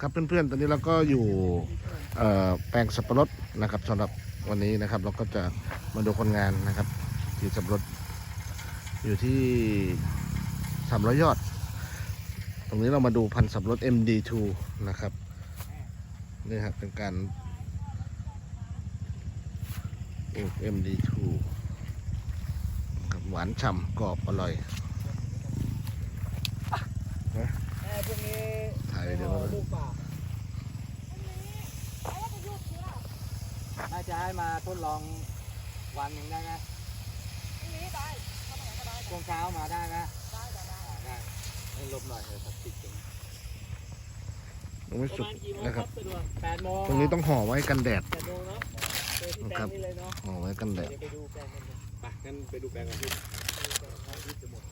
ครับเพื่อนๆ ตอนนี้เราก็อยู่แปลงสับปะรดนะครับสำหรับวันนี้นะครับ เราก็จะมาดูคนงานนะครับที่สับปะรดอยู่ที่สามร้อยยอด ตรงนี้เรามาดูพันธุ์สับปะรด MD2 นะครับนี่ครับเป็นการปลูก MD2 ครับหวานฉ่ำกรอบอร่อยแม่พวกนี้ ถ่ายเดี๋ยวลูกป่าน่าจะให้มาทดลองวันหนึ่งได้ไหมช่วงเช้ามาได้ไหมอ่าได้ให้ลบหน่อยเออสักติดกันยังไม่สุกนะครับตรงนี้ต้องห่อไว้กันแดดนะเจอที่แปลงนี้เลยเนาะห่อไว้กันแดดไปดูแปลงกันงั้นไปดูแปลงกันที่ที่จะหมด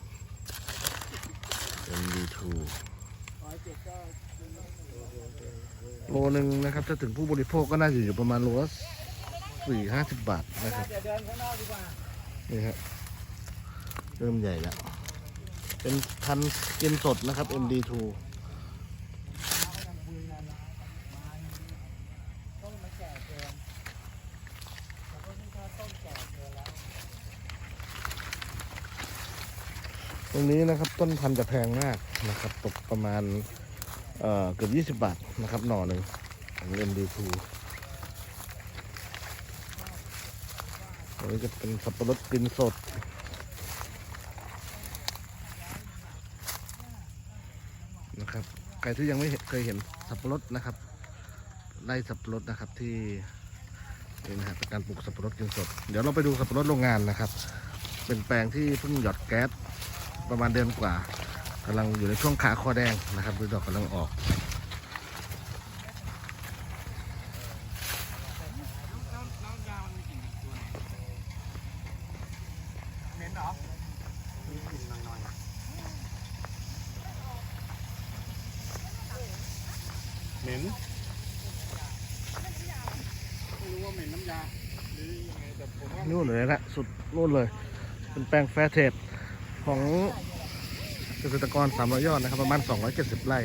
MD2 ร้อยเจ็ดก็ โลหนึ่งนะครับถ้าถึงผู้บริโภคก็น่าจะอยู่ประมาณโลละสี่ห้าสิบบาทนะครับนี่ครับเริ่มใหญ่แล้ว เป็นพันกินสดนะครับ MD2 ต้นมันแก่เกินแต่ต้นนี้ถ้าต้นแก่เกินแล้วตรงนี้นะครับต้นพันธุ์จะแพงมากนะครับ ตกประมาณ เอ่อเกือบ 20 บาทนะครับหน่อหนึ่งของ MD2 ตรงนี้จะเป็นสับปะรดกินสด นะครับ ใครที่ยังไม่เคยเห็นสับปะรดนะครับไร่สับปะรดนะครับที่นี่นะครับเป็นการปลูกสับปะรดกินสด เดี๋ยวเราไปดูสับปะรดโรงงานนะครับ เป็นแปลงที่เพิ่งหยอดแก๊สประมาณเดือนกว่า กำลังอยู่ในช่วงขาคอแดงนะครับดูดอกกำลังออกเหม็นเหรอมีกลิ่นหน่อยๆเหม็นไม่รู้ว่าเหม็นน้ำยาหรือยังไงแต่ผมว่านู่นเลยนะสุดนู่นเลย เป็นแปลงแฟร์เทรดของ เกษตรกร300ยอดนะครับประมาณ 270 ไร่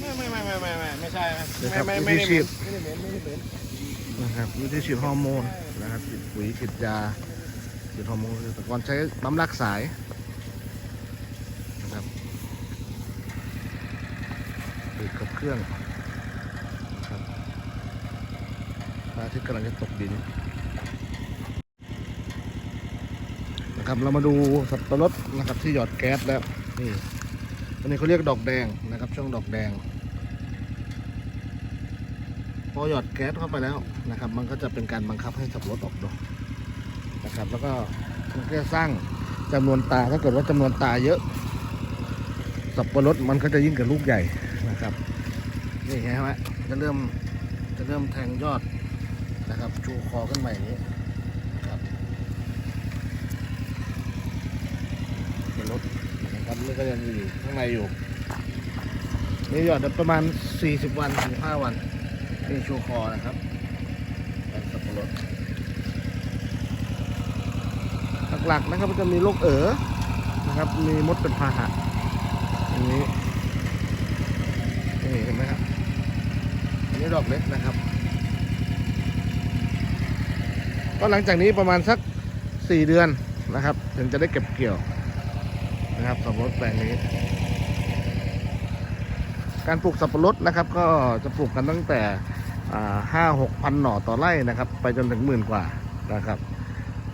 ไม่ไม่ไม่ไม่ไม่ไม่ไม่ใช่นะนะครับไม่วิไม่ธีไม่ฉีดไม่ได้เหม็นไม่ได้เหม็นนะครับวิธีฉีดฮอร์โมนนะครับฉีดปุ๋ยฉีดยาฉีดฮอร์โมนเกษตรกรใช้ปั๊มรักสายนะครับติดกับเครื่องครับพระอาทิตย์กำลังจะตกดิน นะครับ เรามาดูสับปะรดนะครับที่หยอดแก๊สแล้วนี่อันนี้เขาเรียกดอกแดงนะครับ ช่วงดอกแดง พอหยอดแก๊สเข้าไปแล้วนะครับ มันก็จะเป็นการบังคับให้สับปะรดออกดอกนะครับ แล้วก็มันก็จะสร้างจำนวนตาถ้าเกิดว่าจำนวนตาเยอะ สับปะรดมันก็จะยิ่งกับลูกใหญ่นะครับนี่เห็นไหมจะเริ่มจะเริ่มแทงยอดนะครับ ชูคอขึ้นมาอย่างนี้นะครับสับปะรด นะครันก็ยังอยู่ข้างในอยู่ นี่หยอดประมาณ 40 วัน15วันนี่ชูคอนะครับเป็นสับปะรดหลักๆนะครับมันจะมีโรคเอ๋อนะครับ มีมดเป็นพาหะอย่างนี้นี่เห็นไหมครับอันนี้ดอกเล็กนะครับ ก็หลังจากนี้ประมาณสักสี่เดือนนะครับ ถึงจะได้เก็บเกี่ยว นะครับสับปะรดแปลงนี้ การปลูกสับปะรดนะครับ ก็จะปลูกกันตั้งแต่ห้าหกพันหน่อต่อไร่นะครับ ไปจนถึงหมื่นกว่านะครับ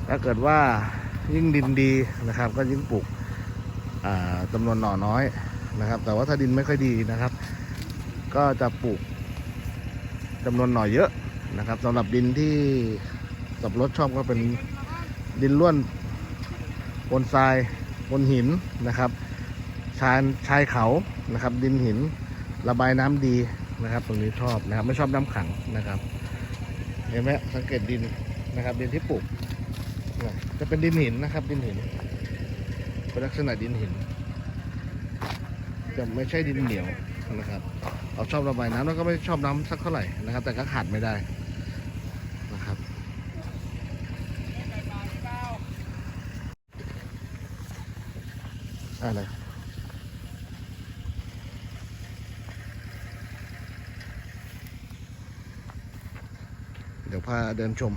ถ้าเกิดว่ายิ่งดินดีนะครับ ก็ยิ่งปลูกอ่าจำนวนหน่อน้อยนะครับ แต่ว่าถ้าดินไม่ค่อยดีนะครับ ก็จะปลูกจำนวนหน่อเยอะนะครับสำหรับดินที่สับปะรดชอบก็เป็นดินล้วนบนทราย บนหินนะครับ ชายชายเขานะครับ ดินหินระบายน้ำดีนะครับ ตรงนี้ชอบนะครับ ไม่ชอบน้ำขังนะครับ เห็นไหมสังเกตดินนะครับ ดินที่ปลูกจะเป็นดินหินนะครับ ดินหินเป็นลักษณะดินหินจะไม่ใช่ดินเหนียวนะครับ เราชอบระบายน้ำแล้วก็ไม่ชอบน้ำสักเท่าไหร่นะครับ แต่ก็ขาดไม่ได้ ได้เลยเดี๋ยวพาเดินชม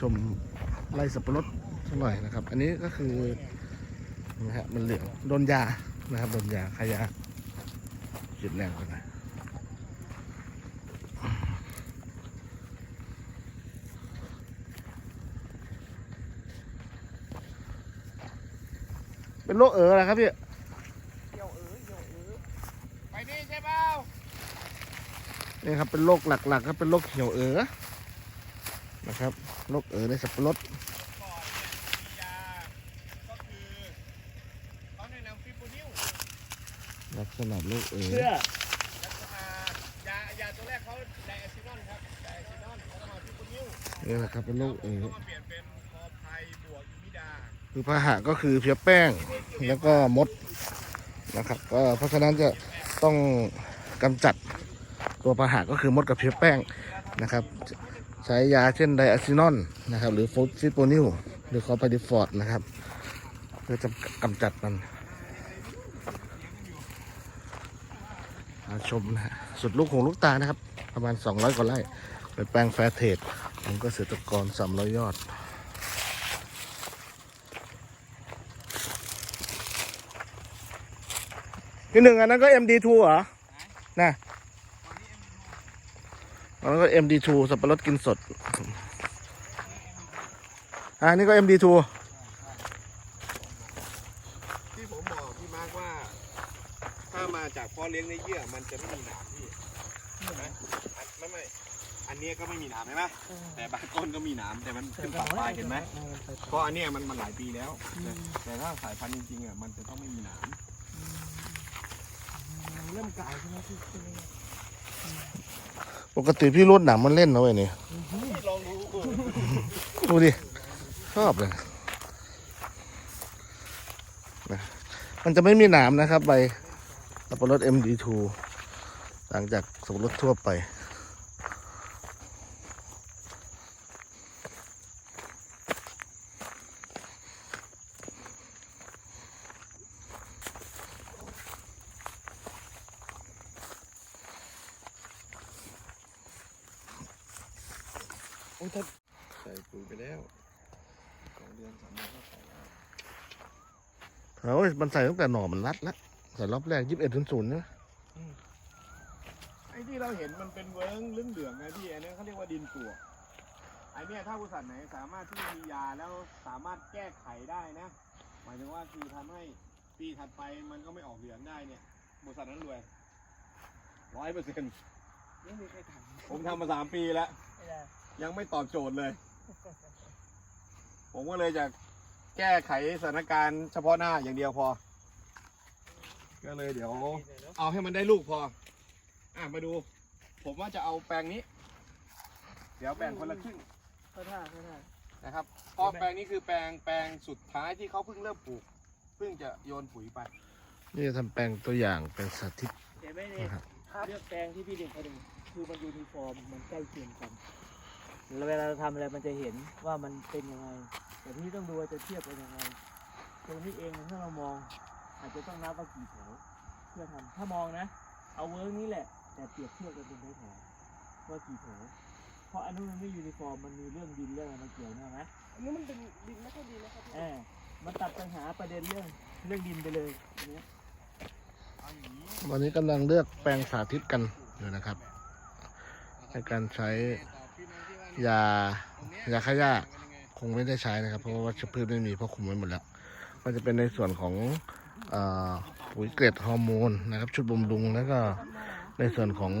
ชมไร่สับปะรดสักหน่อยนะครับ อันนี้ก็คือนะฮะมันเหลืองโดนยานะครับโดนยาขายาจุดแรงกันนะ เป็นโรคเอ๋ออะไรครับพี่เกี่ยวเอ๋ยเกี่ยวเอ๋ยไปนี่ใช่เปล่านี่ครับเป็นโรคหลักๆครับเป็นโรคเขียวเอ๋อนะครับโรคเอ๋อในสับปะรดก่อนเนี่ยมียาก็คือเขาแนะนำฟิบูนิลลักษณะโรคเอ๋อเพื่อแล้วก็มายายาตัวแรกเขาไดอะซินอนครับไดอะซินอนแล้วก็มาฟิบูนิลนี่แหละครับเป็นโรคเอ๋อก็มาเปลี่ยนเป็นพอไพบวกอิมิดา คือพาหะก็คือเพียแป้งแล้วก็มดนะครับก็เพราะฉะนั้นจะต้องกำจัดตัวพาหะก็คือมดกับเพียแป้งนะครับ ใช้ยาเช่นไดอะซินอนนะครับ หรือฟูดฟิโปนิลหรือคอพาดิฟอร์ดนะครับ เพื่อจะกำจัดมันมาชมนะฮะสุดลูกของลูกตานะครับ ประมาณ 200กว่าไร่เป็นแปลงแฟร์เทรดของเกษตรกร300ยอด ที่หนึ่งอันนั้นก็ MD2 เหรอ น่ะอันนั้นก็ MD2 สับปะรดกินสด อ่านี่ก็ MD2 ที่ผมบอกพี่มาร์กว่า ถ้ามาจากพ่อเลี้ยงในเยื่อมันจะไม่มีหนามพี่เห็นไหมอันไม่ไม่อันเนี้ยก็ไม่มีหนามใช่ไหมแต่บางต้นก็มีหนามแต่มันขึ้นปากปลายเห็นไหมเพราะอันเนี้ยมันมันหลายปีแล้วนะแต่ถ้าสายพันธุ์จริงๆอะมันจะต้องไม่มีหนาม เริ่มกลายใช่ไหมพี่ปกติพี่รดหนังมันเล่นนะเว้ยนี่ดูดิชอบเลยนะมันจะไม่มีหนามนะครับใบสับปะรด MD2 หลังจากสับปะรดทั่วไป อ้ยถ้าใส่ปุ๋ยไปแล้วสองเดือนสามเดือนก็ใส่แล้วโอ้ยมันใส่ตั้งแต่หน่อมันรัดแล้วใส่รอบแรกยี่สิบเอ็ดศูนย์ศูนย์นะไอ้ที่เราเห็นมันเป็นเวิ้งเหลืองเหลืองๆไงพี่อันนี้เขาเรียกว่าดินปลวกไอ้เนี่ยถ้าบริษัทไหนสามารถที่มียาแล้วสามารถแก้ไขได้นะ หมายถึงว่าคือทำให้ปีถัดไปมันก็ไม่ออกเหลืองได้เนี่ยบริษัทนั้นรวยร้อยเปอร์เซ็นต์ไม่มีใครทผมทำมาสามปีแล้วำไม่ได้ ยังไม่ตอบโจทย์เลย ผมก็เลยจะแก้ไขสถานการณ์เฉพาะหน้าอย่างเดียวพอ ก็เลยเดี๋ยว เอาให้มันได้ลูกพอ อะมาดู ผมว่าจะเอาแปลงนี้ เดี๋ยวแบ่งคนละครึ่งเข้าท่าเข้าท่านะครับเพราะแปลงนี้คือแปลงแปลงสุดท้ายที่เขาเพิ่งเริ่มปลูก เพิ่งจะโยนปุ๋ยไป นี่จะทำแปลงตัวอย่างเป็นสาธิตเห็นไหมเนี่ยนะครับเลือกแปลงที่พี่เด็กเขาดูคือมันยูนิฟอร์มมันใกล้เคียงกันแล้ว เวลาเราทำอะไรมันจะเห็นว่ามันเป็นยังไง แต่ที่ต้องดูว่าจะเทียบกันยังไง ตรงนี้เองถ้าเรามอง อาจจะต้องนับว่ากี่แถวเพื่อทำถ้ามองนะ เอาเวิร์กนี้แหละ แต่เปรียบเทียบกันเป็นแถวๆว่ากี่แถวเพราะอันนู้นมันไม่ยูนิฟอร์มมันมีเรื่องดินเรื่องอะไรมาเกี่ยวนะไหมอันนี้มันเป็นดินไม่ค่อยดีนะครับพี่เออมันตัดปัญหาประเด็นเรื่องเรื่องดินไปเลยอันเนี้ยวันนี้กำลังเลือกแปลงสาธิตกันอยู่นะครับ ในการใช้ ยายาฆ่าหญ้าคงไม่ได้ใช้นะครับ เพราะว่าวัชพืชไม่มีเพราะคุมไว้หมดแล้วก็จะเป็นในส่วนของเออปุ๋ยเกล็ดฮอร์โมนนะครับ ชุดบำรุงแล้วก็ในส่วนของ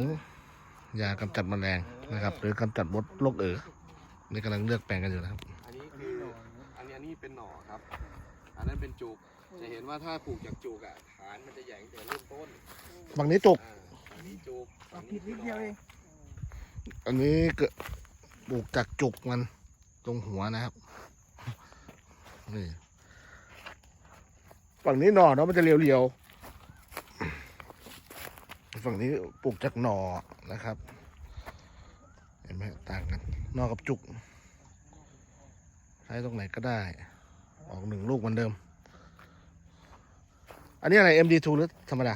ยากำจัดแมลงนะครับ หรือกำจัดมดโรคเอ๋อนี่กำลังเลือกแปลงกันอยู่นะครับ อันนี้คืออันนี้อันนี้เป็นหน่อครับ อันนั้นเป็นจุก จะเห็นว่าถ้าปลูกจากจุกอะฐานมันจะใหญ่ตั้งแต่เริ่มต้นฝั่งนี้จุกอ่าอันนี้จุกเอาผิดนิดเดียวเองอันนี้เกิด ปลูกจากจุกมันตรงหัวนะครับ นี่ฝั่งนี้หน่อเนาะมันจะเรียวๆ ฝั่งนี้ปลูกจากหน่อนะครับ เห็นไหมต่างกันหน่อกับจุก ใช้ตรงไหนก็ได้ ออกหนึ่งลูกเหมือนเดิม อันนี้อะไร MD2 หรือธรรมดา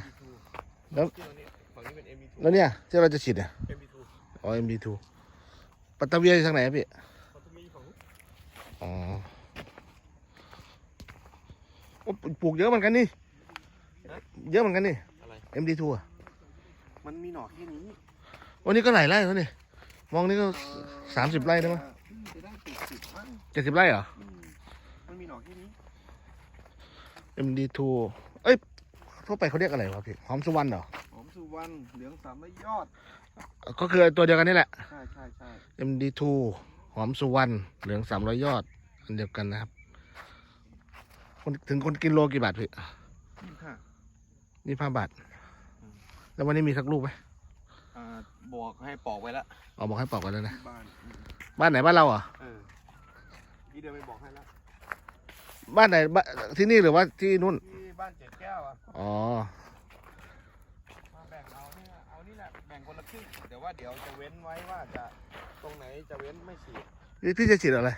แล้วเนี่ยฝั่งนี้เป็น MB2 แล้วเนี่ยที่เราจะฉีดเนี่ย MB2 อ๋อ MD2 ปัตตาเวียอยู่ทางไหนอะพี่ เขาจะมีของอ๋อโอ้ปลูกเยอะเหมือนกันนี่ เยอะเหมือนกันนี่ อะไร MD2 อะมันมีหน่อแค่นี้วันนี้ก็หลายไร่แล้วนี่ มองนี่ก็สามสิบไร่ได้มั้ยจะได้ติดสิบมั้งเจ็ดสิบไร่เหรอ อืมมันมีหน่อแค่นี้ MD2 เอ้ย ทั่วไปเขาเรียกอะไรวะพี่ หอมสุวรรณเหรอหอม สุวรรณเหลืองสามร้อยยอด ก็คือตัวเดียวกันนี่แหละ ใช่ใช่ใช่ MD2 หอมสุวรรณเหลืองสามร้อยยอด อันเดียวกันนะครับ คนถึงคนกินโลกี่บาทพี่ยี่ห้านี่ห้าบาท แล้ววันนี้มีสักลูกไหมอ่าบอกให้ปอกไว้แล้วเอาบอกให้ปอกกันแล้วนะที่บ้านอืมบ้านไหนบ้านเราเหรอะเออพี่เดินไปบอกให้แล้วบ้านไหนบ้านที่นี่หรือว่าที่นู่นที่บ้านเจ็ดแก้วอะอ๋อมาแบ่ง เอาเนี่ยเอานี่แหละแบ่งคนละครึ่งเดี๋ยวว่าเดี๋ยวจะเว้นไว้ว่าจะตรงไหนจะเว้นไม่ฉีดพี่พี่จะฉีดอะไร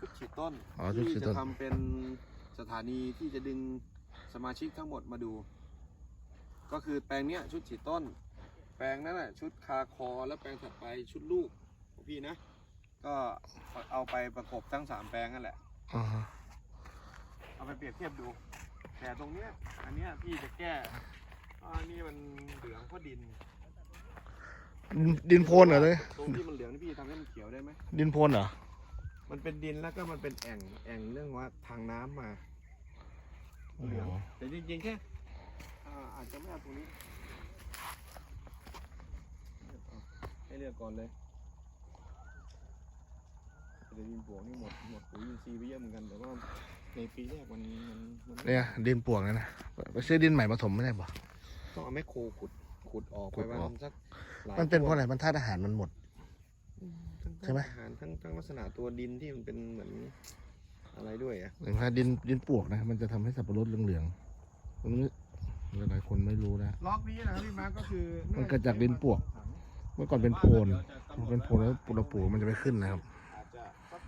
ชุดฉีดต้นอ๋อชุดฉีดต้น ที่จะทำเป็นสถานีที่จะดึงสมาชิกทั้งหมดมาดู ก็คือแปลงเนี้ยชุดฉีดต้น แปลงนั้นน่ะชุดคาคอแล้วแปลงถัดไปชุดลูกของพี่นะ ก็เอาไปประกบทั้งสามแปลงนั่นแหละ อ๋อเอาไปเปรียบเทียบดู แต่ตรงเนี้ยอันเนี้ยพี่จะแก้ อ่านี่มันเหลืองเพราะดินดิน ดินโพนเหรอเลยตรงที่มันเหลืองนี่พี่ทำให้มันเขียวได้ไหม ดินโพนเหรอ มันเป็นดินแล้วก็มันเป็นแอ่ง แอ่งเรื่องว่าทางน้ำมาอ๋อเหลือง แต่จริงๆแค่อ่าอาจจะไม่เอาตรงนี้ให้เลือกก่อนเลยเดี๋ยวดินปลวกนี่หมดหมดปุ๋ยอินทรีย์ไปเยอะเหมือนกันแต่ว่าในปีแรกมันมันมันไม่เนี่ยดินปลวกนะนะไปซื้อดินใหม่มาถมไม่ได้ปะ ต้องเอาแมคโครขุดขุดออกขุไปดว่าออกสักหลายมันเป็นเพต้ราะอะไรมันธาตุอาหารมันหมดทั้งใช่ไหม อาหารทั้งทั้งลักษณะตัวดินที่มันเป็นเหมือนอะไรด้วยอะอย่างถ้าดินดินปลวกนะ มันจะทำให้สับปะรดเหลืองๆมันไม่หลายๆคนไม่รู้นะ ล็อกนี้นะครับพี่มาร์คก็คือมันเกิดจากดินปลวก เมื่อก่อนเป็นโพนมันเป็นโพนแล้วปุระปูมันจะไม่ขึ้นนะครับ อาจจะสัก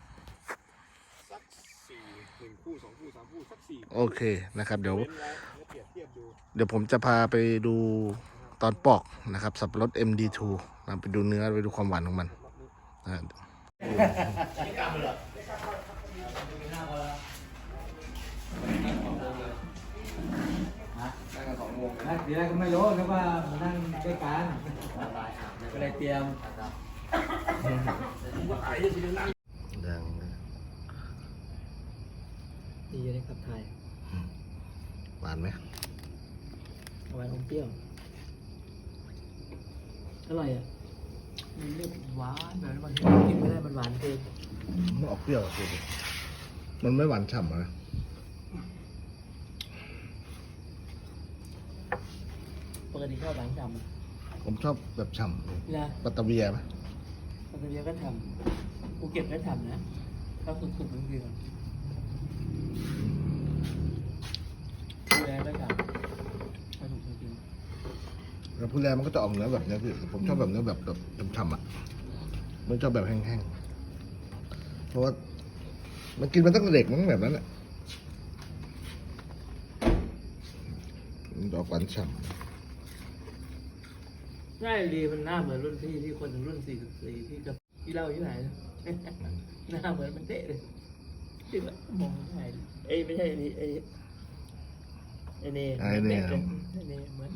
สักสี่หนึ่งคู่สองคู่สามคู่สักสี่ โอเคนะครับ เดี๋ยวเว้นไว้แล้วเปรียบเทียบดูเดี๋ยวผมจะพาไปดูตอนปอกนะครับสับปะรด MD2 นะไปดูเนื้อไปดูความหวานของมันนะทีแรกก็ไม่รู้นึกว่ามานั่งด้วยกันก็เลยเตรียม ดัง ดีเลยครับไทยหวานไหมหวานอมเปรี้ยว อร่อยอะ มันเรียกหวานแบบบางทีกินไม่ได้มันหวานเกินมันออกเปรี้ยวอะคุณมันไม่หวานฉ่ำนะปกติชอบหวานฉ่ำอะผมชอบแบบฉ่นะำปัตตาเวียไหมปัตตาเนียก็ทำภูเก็ตก็ทำนะข้าวสุกๆบางทีมันดูแลก็ทำข้าวสุกจริง แล้วผู้แรมันก็จะออกเนื้อแบบเนี้ยพี่ผมชอบแบบเนื้อแบบแบบฉ่ำๆอะไม่ชอบแบบแห้งๆเพราะว่ามันกินมาตั้งแต่เด็กมั้งแบบนั้นแหละมันจะออกหวานฉ่ๆใช่ดีมันหน้าเหมือนรุ่นพี่ที่คนรุ่นสี่สิบสี่ที่กับที่เล่าที่ไหนนะำหน้าเหมือนมันเตะเลยที่แบบมองไม่ใช่เอ้ยไม่ใช่นี่ไอ้ไอ้นี่ไอ้เนี่ยมั